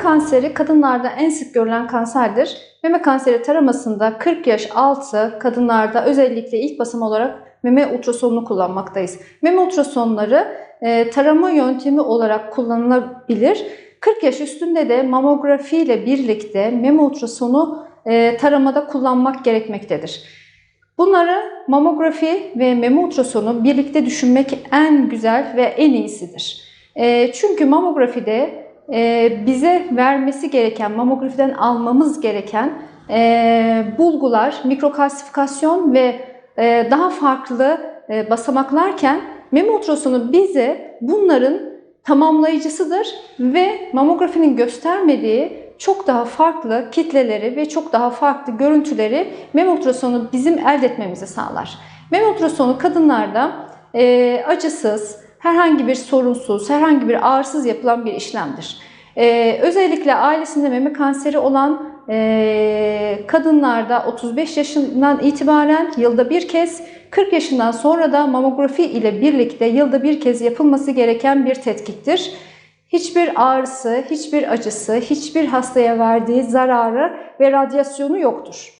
kanseri kadınlarda en sık görülen kanserdir. Meme kanseri taramasında 40 yaş altı kadınlarda özellikle ilk basım olarak meme ultrasonunu kullanmaktayız. Meme ultrasonları e, tarama yöntemi olarak kullanılabilir. 40 yaş üstünde de mamografi ile birlikte meme ultrasonu e, taramada kullanmak gerekmektedir. Bunları mamografi ve meme ultrasonu birlikte düşünmek en güzel ve en iyisidir. E, çünkü mamografide bize vermesi gereken, mamografiden almamız gereken e, bulgular, mikrokalsifikasyon ve e, daha farklı e, basamaklarken meme ultrasonu bize bunların tamamlayıcısıdır ve mamografinin göstermediği çok daha farklı kitleleri ve çok daha farklı görüntüleri meme ultrasonu bizim elde etmemizi sağlar. Meme ultrasonu kadınlarda e, acısız, herhangi bir sorunsuz, herhangi bir ağrısız yapılan bir işlemdir. E, özellikle ailesinde meme kanseri olan e, kadınlarda 35 yaşından itibaren yılda bir kez, 40 yaşından sonra da mamografi ile birlikte yılda bir kez yapılması gereken bir tetkiktir. Hiçbir ağrısı, hiçbir acısı, hiçbir hastaya verdiği zararı ve radyasyonu yoktur.